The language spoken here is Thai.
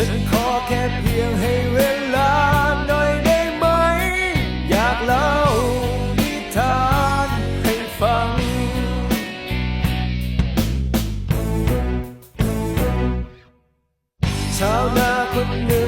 ฉันขอแค่เพียงให้เวลาหน่อยได้ไหม อยากเล่านิทานให้ฟัง ชาวนาคนหนึ่ง